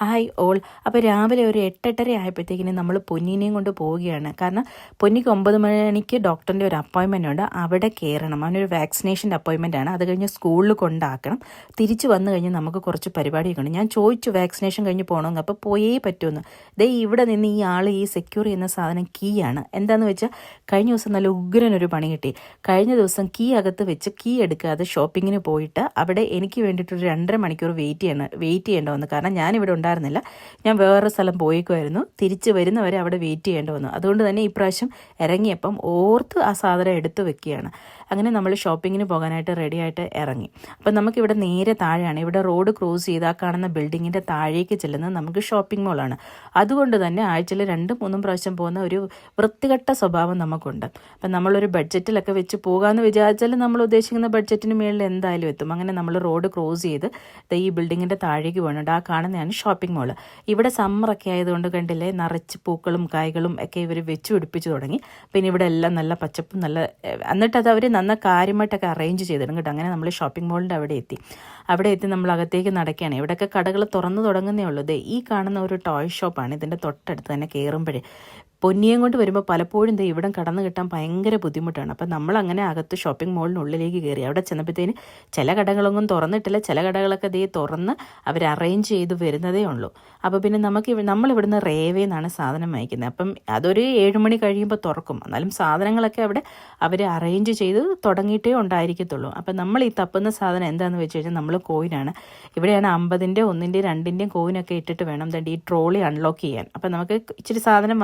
Hi all. അപ്പോൾ രാവിലെ ഒരു എട്ടെട്ടര ആയപ്പോഴത്തേക്കിന് നമ്മൾ പൊന്നിനെയും കൊണ്ട് പോവുകയാണ്. കാരണം പൊന്നിക്ക് ഒമ്പത് മണിക്ക് ഡോക്ടറിന്റെ ഒരു അപ്പോയിൻമെന്റ് ഉണ്ട്. അവിടെ കയറണം അവനൊരു വാക്സിനേഷന്റെ അപ്പോയിൻമെന്റ് ആണ്. അത് കഴിഞ്ഞ് സ്കൂളിൽ കൊണ്ടാക്കണം. തിരിച്ച് വന്നു കഴിഞ്ഞ് നമുക്ക് കുറച്ച് പരിപാടിയൊക്കെ ഉണ്ട്. ഞാൻ ചോദിച്ചു വാക്സിനേഷൻ കഴിഞ്ഞ് പോകണമെന്ന് അപ്പോൾ പോയേ പറ്റുമെന്ന് ദേ ഇവിടെ നിന്ന് ഈ ആൾ ഈ സെക്യൂർ ചെയ്യുന്ന സാധനം കീ ആണ്. എന്താണെന്ന് വെച്ചാൽ കഴിഞ്ഞ ദിവസം നല്ല ഉഗ്രനൊരു പണി കിട്ടി. കഴിഞ്ഞ ദിവസം കീ അകത്ത് വെച്ച് കീ എടുക്കാതെ ഷോപ്പിങ്ങിന് പോയിട്ട് അവിടെ എനിക്ക് വേണ്ടിയിട്ടൊരു രണ്ടര മണിക്കൂർ വെയിറ്റ് ചെയ്യണം വെയിറ്റ് ചെയ്യേണ്ട വന്നു. കാരണം ഞാനിവിടെ ഉണ്ടായിരുന്നില്ല. ഞാൻ വേറൊരു സ്ഥലം പോയിക്കുമായിരുന്നു തിരിച്ച് വരുന്നവരെ അവിടെ വെയിറ്റ് ചെയ്യേണ്ടി വന്നു. അതുകൊണ്ട് തന്നെ ഇപ്രാവശ്യം ഇറങ്ങിയപ്പം ഓർത്ത് ആ സാധനം എടുത്തു വെക്കുകയാണ്. അങ്ങനെ നമ്മൾ ഷോപ്പിങ്ങിന് പോകാനായിട്ട് റെഡിയായിട്ട് ഇറങ്ങി. അപ്പം നമുക്കിവിടെ നേരെ താഴെയാണ് ഇവിടെ റോഡ് ക്രോസ് ചെയ്ത് ആ കാണുന്ന ബിൽഡിങ്ങിന്റെ താഴേക്ക് ചെല്ലുന്നത് നമുക്ക് ഷോപ്പിംഗ് മോളാണ് അതുകൊണ്ട് തന്നെ ആഴ്ചയിൽ രണ്ടും മൂന്നും പ്രാവശ്യം പോകുന്ന ഒരു വൃത്തികെട്ട സ്വഭാവം നമുക്കുണ്ട്. അപ്പം നമ്മളൊരു ബഡ്ജറ്റിലൊക്കെ വെച്ച് പോകാമെന്ന് വിചാരിച്ചാൽ നമ്മൾ ഉദ്ദേശിക്കുന്ന ബഡ്ജറ്റിന് മേളിൽ എന്തായാലും എത്തും. അങ്ങനെ നമ്മൾ റോഡ് ക്രോസ് ചെയ്ത് ഈ ബിൽഡിങ്ങിന്റെ താഴേക്ക് പോകുന്നുണ്ട് ആ കാണുന്നതാണ് ഷോപ്പിംഗ് മോൾ ഇവിടെ സമ്മറൊക്കെ ആയതുകൊണ്ട് കണ്ടില്ലേ നിറച്ച് പൂക്കളും കായ്കളും ഒക്കെ ഇവർ വെച്ച് പിടിപ്പിച്ച് തുടങ്ങി. പിന്നെ ഇവിടെ എല്ലാം നല്ല പച്ചപ്പും നല്ല എന്നിട്ട് അത് അവർ നന്ന കാര്യമായിട്ടൊക്കെ അറേഞ്ച് ചെയ്തിടും കേട്ടോ. അങ്ങനെ നമ്മൾ ഷോപ്പിംഗ് മോളിന്റെ അവിടെ എത്തി. അവിടെ എത്തി നമ്മൾ അകത്തേക്ക് നടക്കുകയാണ്. ഇവിടെയൊക്കെ കടകൾ തുറന്നു തുടങ്ങുന്നേ ഉള്ളൂ. ഈ കാണുന്ന ഒരു ടോയ് ഷോപ്പാണ് ഇതിന്റെ തൊട്ടടുത്ത് തന്നെ കയറുമ്പോഴേ പൊന്നിയും കൊണ്ട് വരുമ്പോൾ പലപ്പോഴും ദേ ഇവിടം കടന്നു കിട്ടാൻ ഭയങ്കര ബുദ്ധിമുട്ടാണ്. അപ്പം നമ്മൾ അങ്ങനെ അകത്ത് ഷോപ്പിംഗ് മോളിനുള്ളിലേക്ക് കയറി അവിടെ ചെന്നപ്പോഴത്തേന് ചില കടകളൊന്നും തുറന്നിട്ടില്ല. ചില കടകളൊക്കെ ദേ തുറന്ന് അവർ അറേഞ്ച് ചെയ്ത് വരുന്നതേ ഉള്ളൂ. അപ്പോൾ പിന്നെ നമുക്ക് നമ്മളിവിടുന്ന് നമ്മൾ ഇവിടുന്ന് റേവേ നിന്നാണ് സാധനം വാങ്ങിക്കുന്നത് അപ്പം അതൊരു ഏഴ് മണി കഴിയുമ്പോൾ തുറക്കും. എന്നാലും സാധനങ്ങളൊക്കെ അവിടെ അവർ അറേഞ്ച് ചെയ്ത് തുടങ്ങിയിട്ടേ ഉണ്ടായിരിക്കത്തുള്ളൂ. അപ്പം നമ്മൾ ഈ തപ്പുന്ന സാധനം എന്താണെന്ന് വെച്ച് കഴിഞ്ഞാൽ നമ്മൾ കോയിനാണ്. ഇവിടെയാണ് അമ്പതിന്റെ ഒന്നിന്റെ രണ്ടിന്റെയും കോയിനൊക്കെ ഇട്ടിട്ട് വേണം ഈ ട്രോളി അൺലോക്ക് ചെയ്യാൻ. അപ്പം നമുക്ക് ഇച്ചിരി സാധനം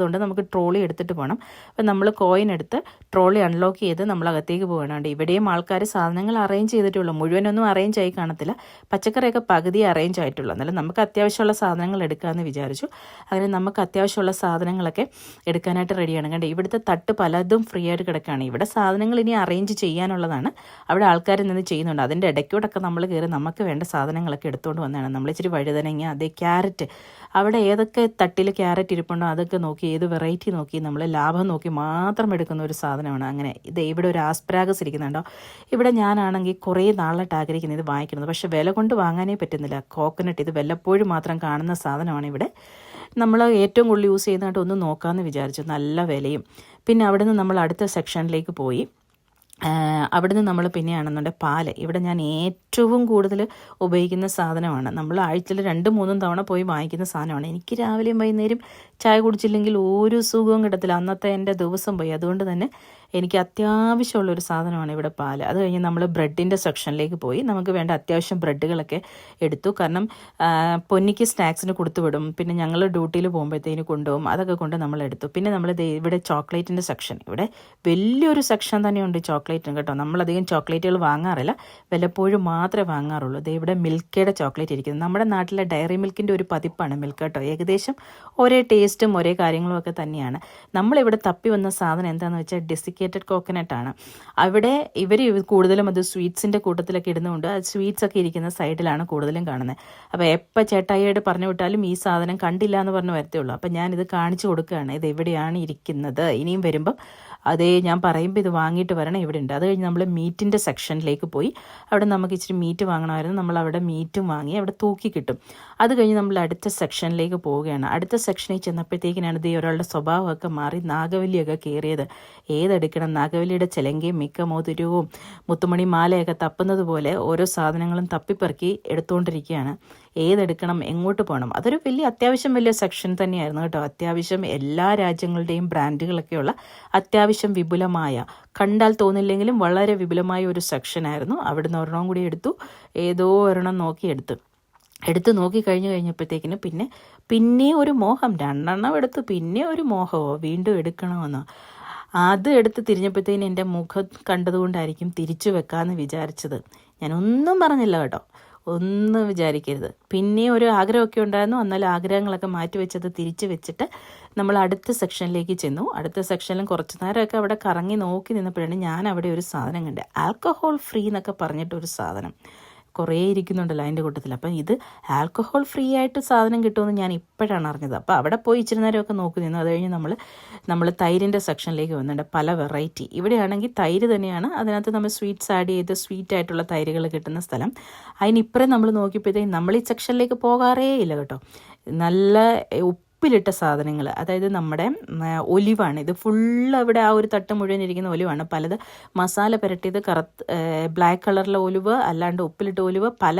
വാങ്ങിക്കാനുള്ളതുകൊണ്ട് നമുക്ക് ട്രോളി എടുത്തിട്ട് പോകണം അപ്പം നമ്മൾ കോയിൻ എടുത്ത് ട്രോളി അൺലോക്ക് ചെയ്ത് നമ്മൾ അകത്തേക്ക് പോകണുണ്ട്. ഇവിടെയും ആൾക്കാർ സാധനങ്ങൾ അറേഞ്ച് ചെയ്തിട്ടുള്ളൂ. മുഴുവനൊന്നും അറേഞ്ച് ആയി കാണത്തില്ല. പച്ചക്കറിയൊക്കെ പകുതി അറേഞ്ച് ആയിട്ടുള്ളൂ. എന്നാലും നമുക്ക് അത്യാവശ്യമുള്ള സാധനങ്ങൾ എടുക്കാമെന്ന് വിചാരിച്ചു. അങ്ങനെ നമുക്ക് അത്യാവശ്യമുള്ള സാധനങ്ങളൊക്കെ എടുക്കാനായിട്ട് റെഡിയാണ് കണ്ടേ ഇവിടുത്തെ തട്ട് പലതും ഫ്രീ ആയിട്ട് കിടക്കുകയാണ് ഇവിടെ സാധനങ്ങൾ ഇനി അറേഞ്ച് ചെയ്യാനുള്ളതാണ്. അവിടെ ആൾക്കാർ നിന്ന് ചെയ്യുന്നുണ്ട്. അതിന്റെ ഇടയ്ക്കൂടൊക്കെ നമ്മൾ കയറി നമുക്ക് വേണ്ട സാധനങ്ങളൊക്കെ എടുത്തുകൊണ്ട് വന്നതാണ്. നമ്മൾ ഇച്ചിരി വഴുതനങ്ങ അതേ ക്യാരറ്റ് അവിടെ ഏതൊക്കെ തട്ടിൽ ക്യാരറ്റ് ഇരിപ്പുണ്ടോ അതൊക്കെ നോക്കി ഏത് വെറൈറ്റി നോക്കി നമ്മൾ ലാഭം നോക്കി മാത്രം എടുക്കുന്ന ഒരു സാധനമാണ്. അങ്ങനെ ഇത് ഇവിടെ ഒരു ആസ്പ്രാഗസ് ഇരിക്കുന്നുണ്ടോ? ഇവിടെ ഞാനാണെങ്കിൽ കുറേ നാളായിട്ട് ആഗ്രഹിക്കുന്നത് ഇത് വാങ്ങിക്കുന്നത്. പക്ഷേ വില കൊണ്ട് വാങ്ങാനേ പറ്റുന്നില്ല. കോക്കനട്ട് ഇത് വല്ലപ്പോഴും മാത്രം കാണുന്ന സാധനമാണ് ഇവിടെ. നമ്മൾ ഏറ്റവും കൂടുതൽ യൂസ് ചെയ്യുന്നതായിട്ട് ഒന്ന് നോക്കാമെന്ന് വിചാരിച്ചു. നല്ല വിലയും. പിന്നെ അവിടെ നിന്ന് നമ്മൾ അടുത്ത സെക്ഷനിലേക്ക് പോയി. അവിടുന്ന് നമ്മൾ പിന്നെയാണെന്നുണ്ടെങ്കിൽ പാൽ. ഇവിടെ ഞാൻ ഏറ്റവും കൂടുതൽ ഉപയോഗിക്കുന്ന സാധനമാണ്. നമ്മൾ ആഴ്ചയിൽ രണ്ടും മൂന്നും തവണ പോയി വാങ്ങിക്കുന്ന സാധനമാണ്. എനിക്ക് രാവിലെയും വൈകുന്നേരം ചായ കുടിച്ചില്ലെങ്കിൽ ഒരു സുഖവും കിട്ടത്തില്ല. അന്നത്തെ എന്റെ ദിവസം പോയി. അതുകൊണ്ട് തന്നെ എനിക്ക് അത്യാവശ്യമുള്ള ഒരു സാധനമാണ് ഇവിടെ പാൽ. അത് കഴിഞ്ഞ് നമ്മൾ ബ്രെഡിന്റെ സെക്ഷനിലേക്ക് പോയി നമുക്ക് വേണ്ട അത്യാവശ്യം ബ്രെഡുകളൊക്കെ എടുത്തു. കാരണം പൊന്നിക്ക് സ്നാക്സിന് കൊടുത്തു വിടും. പിന്നെ ഞങ്ങൾ ഡ്യൂട്ടിയിൽ പോകുമ്പോഴത്തേന് കൊണ്ടുപോകും. അതൊക്കെ കൊണ്ട് നമ്മൾ എടുത്തു. പിന്നെ നമ്മൾ ഇവിടെ ചോക്ലേറ്റിന്റെ സെക്ഷൻ. ഇവിടെ വലിയൊരു സെക്ഷൻ തന്നെയുണ്ട് ചോക്ലേറ്റിന് കേട്ടോ. നമ്മളധികം ചോക്ലേറ്റുകൾ വാങ്ങാറില്ല. വല്ലപ്പോഴും മാത്രമേ വാങ്ങാറുള്ളൂ. ദേ ഇവിടെ മിൽക്കയുടെ ചോക്ലേറ്റ് ഇരിക്കുന്നത് നമ്മുടെ നാട്ടിലെ ഡയറി മിൽക്കിന്റെ ഒരു പതിപ്പാണ് മിൽക്ക് കേട്ടോ. ഏകദേശം ഒരേ ടേസ്റ്റും ഒരേ കാര്യങ്ങളും ഒക്കെ തന്നെയാണ്. നമ്മളിവിടെ തപ്പി വന്ന സാധനം എന്താണെന്ന് വെച്ചാൽ ഡെസിക്കേറ്റഡ് കോക്കനട്ട് ആണ്. അവിടെ ഇവർ കൂടുതലും അത് സ്വീറ്റ്സിന്റെ കൂട്ടത്തിലൊക്കെ ഇടുന്നുണ്ട്. അത് സ്വീറ്റ്സ് ഒക്കെ ഇരിക്കുന്ന സൈഡിലാണ് കൂടുതലും കാണുന്നത് അപ്പോൾ എപ്പോൾ ചേട്ടായിയോട് പറഞ്ഞു വിട്ടാലും ഈ സാധനം കണ്ടില്ല എന്ന് പറഞ്ഞ് വരത്തേ ഉള്ളൂ. അപ്പോൾ ഞാനിത് കാണിച്ചു കൊടുക്കുകയാണ്. ഇത് എവിടെയാണ് ഇരിക്കുന്നത്? ഇനിയും വരുമ്പം അതേ ഞാൻ പറയുമ്പോൾ ഇത് വാങ്ങിയിട്ട് വരണം ഇവിടെ ഉണ്ട് അത് കഴിഞ്ഞ് നമ്മൾ മീറ്റിന്റെ സെക്ഷനിലേക്ക് പോയി. അവിടെ നമുക്ക് ഇച്ചിരി മീറ്റ് വാങ്ങണമായിരുന്നു. നമ്മൾ അവിടെ മീറ്റും വാങ്ങി അവിടെ തൂക്കി കിട്ടും. അത് കഴിഞ്ഞ് നമ്മൾ അടുത്ത സെക്ഷനിലേക്ക് പോവുകയാണ്. അടുത്ത സെക്ഷനിൽ ചെന്നപ്പോഴത്തേക്കിനാണ് ഇത് ഒരാളുടെ സ്വഭാവമൊക്കെ മാറി നാഗവല്ലിയൊക്കെ കയറിയത്. ഏതെടുക്കണം? നാഗവല്ലിയുടെ ചിലങ്കയും മിക്ക മോതിരവും മുത്തുമണി മാലയൊക്കെ തപ്പുന്നത് പോലെ ഓരോ സാധനങ്ങളും തപ്പിപ്പെറുക്കി എടുത്തുകൊണ്ടിരിക്കുകയാണ് ഏതെടുക്കണം എങ്ങോട്ട് പോകണം. അതൊരു വലിയ അത്യാവശ്യം വലിയ സെക്ഷൻ തന്നെയായിരുന്നു കേട്ടോ. അത്യാവശ്യം എല്ലാ രാജ്യങ്ങളുടെയും ബ്രാൻഡുകളൊക്കെയുള്ള അത്യാവശ്യം വിപുലമായ കണ്ടാൽ തോന്നില്ലെങ്കിലും വളരെ വിപുലമായ ഒരു സെക്ഷൻ സെക്ഷനായിരുന്നു അവിടുന്ന് ഒരെണ്ണം കൂടി എടുത്തു. ഏതോ ഒരെണ്ണം നോക്കി എടുത്തു. എടുത്ത് നോക്കി കഴിഞ്ഞു കഴിഞ്ഞപ്പോഴത്തേക്കിന് പിന്നെ പിന്നെ ഒരു മോഹം. രണ്ടെണ്ണം എടുത്ത് പിന്നെ ഒരു മോഹമോ? വീണ്ടും എടുക്കണമെന്നോ? അത് എടുത്ത് തിരിഞ്ഞപ്പോഴത്തേന് എന്റെ മുഖം കണ്ടതുകൊണ്ടായിരിക്കും തിരിച്ചു വെക്കാമെന്ന് വിചാരിച്ചത്. ഞാനൊന്നും പറഞ്ഞില്ല കേട്ടോ. ഒന്നും വിചാരിക്കരുത്. പിന്നെ ഒരു ആഗ്രഹമൊക്കെ ഉണ്ടായിരുന്നു. എന്നാൽ ആഗ്രഹങ്ങളൊക്കെ മാറ്റി വെച്ചത് തിരിച്ചു വെച്ചിട്ട് നമ്മൾ അടുത്ത സെക്ഷനിലേക്ക് ചെന്നു. അടുത്ത സെക്ഷനിലും കുറച്ച് നേരമൊക്കെ അവിടെ കറങ്ങി നോക്കി നിന്നപ്പോഴാണ് ഞാൻ അവിടെ ഒരു സാധനം കണ്ടത്. ആൽക്കഹോൾ ഫ്രീ എന്നൊക്കെ പറഞ്ഞിട്ടൊരു സാധനം. കുറേ ഇരിക്കുന്നുണ്ടല്ലോ അതിന്റെ കൂട്ടത്തിൽ. അപ്പം ഇത് ആൽക്കഹോൾ ഫ്രീ ആയിട്ട് സാധനം കിട്ടുമെന്ന് ഞാൻ ഇപ്പോഴാണ് അറിഞ്ഞത്. അപ്പോൾ അവിടെ പോയി ഇച്ചിരി നേരമൊക്കെ നോക്കി നിന്നു. അത് കഴിഞ്ഞ് നമ്മൾ നമ്മൾ തൈരിന്റെ സെക്ഷനിലേക്ക് വന്നിട്ടുണ്ട്. പല വെറൈറ്റി. ഇവിടെയാണെങ്കിൽ തൈര് തന്നെയാണ്. അതിനകത്ത് നമ്മൾ സ്വീറ്റ്സ് ആഡ് ചെയ്ത് സ്വീറ്റ് ആയിട്ടുള്ള തൈരുകൾ കിട്ടുന്ന സ്ഥലം. അതിനിപ്പുറം നമ്മൾ നോക്കിയപ്പോഴത്തേക്കും നമ്മൾ ഈ സെക്ഷനിലേക്ക് പോകാറേ ഇല്ല കേട്ടോ. നല്ല ഉപ്പിലിട്ട സാധനങ്ങൾ. അതായത് നമ്മുടെ ഒലിവാണ്. ഇത് ഫുള്ള് അവിടെ ആ ഒരു തട്ട് മുഴുവൻ ഇരിക്കുന്ന ഒലിവാണ്. പലത് മസാല പുരട്ടിയത് കറുത്ത് ബ്ലാക്ക് കളറിലെ ഒലിവ് അല്ലാണ്ട് ഉപ്പിലിട്ട ഒലിവ് പല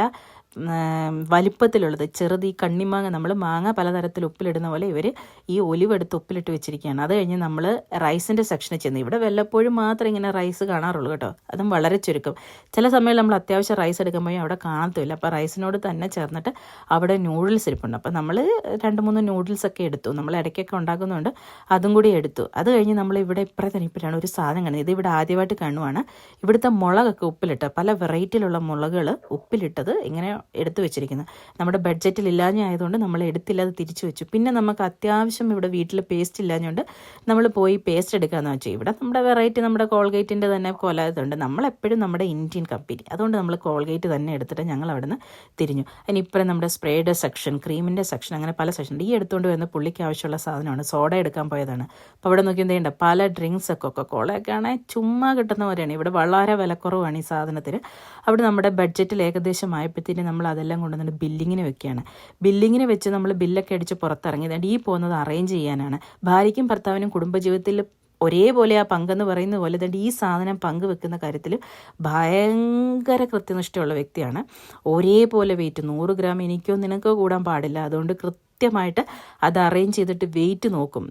വലിപ്പത്തിലുള്ളത്. ചെറുത് ഈ കണ്ണിമാങ്ങ നമ്മൾ മാങ്ങ പലതരത്തിൽ ഉപ്പിലിടുന്ന പോലെ ഇവർ ഈ ഒലിവ് എടുത്ത് ഉപ്പിലിട്ട് വെച്ചിരിക്കുകയാണ്. അത് കഴിഞ്ഞ് നമ്മൾ റൈസിന്റെ സെക്ഷനിൽ ചെന്ന്. ഇവിടെ വല്ലപ്പോഴും മാത്രം ഇങ്ങനെ റൈസ് കാണാറുള്ളൂ കേട്ടോ. അതും വളരെ ചുരുക്കം. ചില സമയം നമ്മൾ അത്യാവശ്യം റൈസ് എടുക്കുമ്പോൾ അവിടെ കാണത്തില്ല. അപ്പോൾ റൈസിനോട് തന്നെ ചേർന്നിട്ട് അവിടെ നൂഡിൽസ് ഇരിപ്പുണ്ട്. അപ്പോൾ നമ്മൾ രണ്ട് മൂന്ന് നൂഡിൽസ് ഒക്കെ എടുത്തു. നമ്മൾ ഇടയ്ക്കൊക്കെ ഉണ്ടാക്കുന്നുണ്ട് അതും കൂടി എടുത്തു. അത് കഴിഞ്ഞ് നമ്മൾ ഇവിടെ ഇപ്പറേ തന്നെ ഇപ്പോഴാണ് ഒരു സാധനം കാണുന്നത്. ഇത് ഇവിടെ ആദ്യമായിട്ട് കാണുവാണ്. ഇവിടുത്തെ മുളകൊക്കെ ഉപ്പിലിട്ട് പല വെറൈറ്റിയിലുള്ള മുളകുകൾ ഉപ്പിലിട്ടത് ഇങ്ങനെ എടുത്തു വെച്ചിരിക്കുന്നത്. നമ്മുടെ ബഡ്ജറ്റിൽ ഇല്ലാഞ്ഞ ആയതുകൊണ്ട് നമ്മൾ എടുത്തില്ല അത് തിരിച്ചു വെച്ചു. പിന്നെ നമുക്ക് അത്യാവശ്യം ഇവിടെ വീട്ടിൽ പേസ്റ്റ് ഇല്ലാഞ്ഞുകൊണ്ട് നമ്മൾ പോയി പേസ്റ്റ് എടുക്കാമെന്ന് വെച്ചാൽ ഇവിടെ നമ്മുടെ വെറൈറ്റി നമ്മുടെ കോൾഗേറ്റിന്റെ തന്നെ കൊലായതുണ്ട് നമ്മളെപ്പോഴും നമ്മുടെ ഇന്ത്യൻ കമ്പനി അതുകൊണ്ട് നമ്മൾ കോൾഗേറ്റ് തന്നെ എടുത്തിട്ട് ഞങ്ങൾ അവിടെ നിന്ന് തിരിഞ്ഞു ഇപ്പം നമ്മുടെ സ്പ്രേയുടെ സെക്ഷൻ ക്രീമിന്റെ സെക്ഷൻ അങ്ങനെ പല സെക്ഷൻ ഉണ്ട്. ഈ എടുത്തുകൊണ്ട് വരുന്ന പുള്ളിക്ക് ആവശ്യമുള്ള സാധനമാണ്. സോഡ എടുക്കാൻ പോയതാണ്. അപ്പോൾ അവിടെ നോക്കി എന്തെയ്യണ്ട പല ഡ്രിങ്ക്സ് ഒക്കെ കോളയൊക്കെ ആണെങ്കിൽ ചുമ്മാ കിട്ടുന്ന പോലെയാണ്. ഇവിടെ വളരെ വിലക്കുറവാണ് ഈ സാധനത്തിന്. അവിടെ നമ്മുടെ ബഡ്ജറ്റിൽ ഏകദേശം ആയപ്പോഴത്തേന് നമ്മൾ അതെല്ലാം കൊണ്ടുവന്നിട്ട് ബില്ലിങ്ങിന് വെക്കുകയാണ്. ബില്ലിങ്ങിന് വെച്ച് നമ്മൾ ബില്ലൊക്കെ അടിച്ച് പുറത്തിറങ്ങി ദാണ്ട് ഈ പോകുന്നത് അറേഞ്ച് ചെയ്യാനാണ്. ഭാര്യയ്ക്കും ഭർത്താവിനും കുടുംബജീവിതത്തിൽ ഒരേപോലെ ആ പങ്കെന്ന് പറയുന്ന പോലെ തന്നെ ഈ സാധനം പങ്കുവെക്കുന്ന കാര്യത്തിൽ ഭയങ്കര കൃത്യനിഷ്ഠയുള്ള വ്യക്തിയാണ്. ഒരേപോലെ വെയിറ്റ് നൂറ് ഗ്രാം എനിക്കോ നിനക്കോ കൂടാൻ പാടില്ല. അതുകൊണ്ട് കൃത്യമായിട്ട് അത് അറേഞ്ച് ചെയ്തിട്ട് വെയിറ്റ് നോക്കും.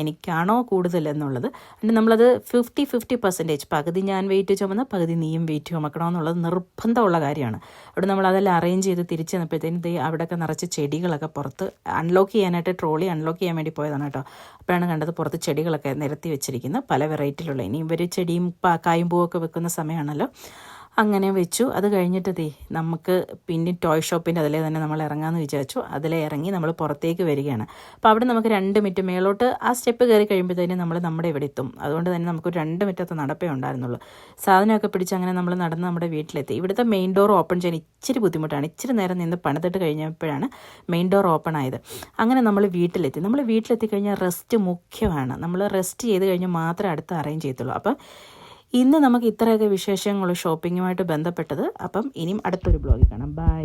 എനിക്കാണോ കൂടുതൽ എന്നുള്ളത്. എന്നിട്ട് നമ്മളത് ഫിഫ്റ്റി ഫിഫ്റ്റി പെർസെന്റേജ് പകുതി ഞാൻ വെയിറ്റ് ചുമന്ന് പകുതി നീയും വെയിറ്റ് ചുമക്കണമെന്നുള്ളത് നിർബന്ധമുള്ള കാര്യമാണ്. അവിടെ നമ്മൾ അതെല്ലാം അറേഞ്ച് ചെയ്ത് തിരിച്ച് വന്നപ്പോഴത്തേനും ദേ അവിടെയൊക്കെ നിറച്ച് ചെടികളൊക്കെ പുറത്ത് അൺലോക്ക് ചെയ്യാനായിട്ട് ട്രോളി അൺലോക്ക് ചെയ്യാൻ വേണ്ടി പോയതാണ് കേട്ടോ. അപ്പോഴാണ് കണ്ടത് പുറത്ത് ചെടികളൊക്കെ നിരത്തി വെച്ചിരിക്കുന്നത്. പല വെറൈറ്റിയിലുള്ള ഇനി ഇവർ ചെടിയും കായും പൂവൊക്കെ വെക്കുന്ന സമയമാണല്ലോ. അങ്ങനെ വെച്ചു. അത് കഴിഞ്ഞിട്ട് ദേ നമുക്ക് പിന്നെ ടോയ് ഷോപ്പിന്റെ അതിലേ തന്നെ നമ്മൾ ഇറങ്ങാമെന്ന് വിചാരിച്ചു. അതിലേ ഇറങ്ങി നമ്മൾ പുറത്തേക്ക് വരികയാണ്. അപ്പോൾ അവിടെ നമുക്ക് രണ്ട് മിനിറ്റ് മേലോട്ട് ആ സ്റ്റെപ്പ് കയറി കഴിയുമ്പോഴത്തേനും നമ്മൾ നമ്മുടെ ഇവിടെ എത്തും. അതുകൊണ്ട് തന്നെ നമുക്ക് രണ്ട് മിനിറ്റത്തെ നടപ്പേ ഉണ്ടായിരുന്നുള്ളൂ. സാധനമൊക്കെ പിടിച്ച് അങ്ങനെ നമ്മൾ നടന്ന് നമ്മുടെ വീട്ടിലെത്തി. ഇവിടുത്തെ മെയിൻ ഡോർ ഓപ്പൺ ചെയ്യാൻ ഇച്ചിരി ബുദ്ധിമുട്ടാണ്. ഇച്ചിരി നേരം നിന്ന് പണിതിട്ട് കഴിഞ്ഞപ്പോഴാണ് മെയിൻ ഡോർ ഓപ്പൺ ആയത്. അങ്ങനെ നമ്മൾ വീട്ടിലെത്തി. നമ്മൾ വീട്ടിലെത്തി കഴിഞ്ഞാൽ റെസ്റ്റ് മുഖ്യമാണ്. നമ്മൾ റെസ്റ്റ് ചെയ്ത് കഴിഞ്ഞാൽ മാത്രമേ അടുത്ത് അറേഞ്ച് ചെയ്യത്തുള്ളൂ. അപ്പം ഇന്ന് നമുക്ക് ഇത്രയൊക്കെ വിശേഷങ്ങൾ ഷോപ്പിങ്ങുമായിട്ട് ബന്ധപ്പെട്ടത്. അപ്പം ഇനിയും അടുത്തൊരു ബ്ലോഗിൽ കാണാം. ബൈ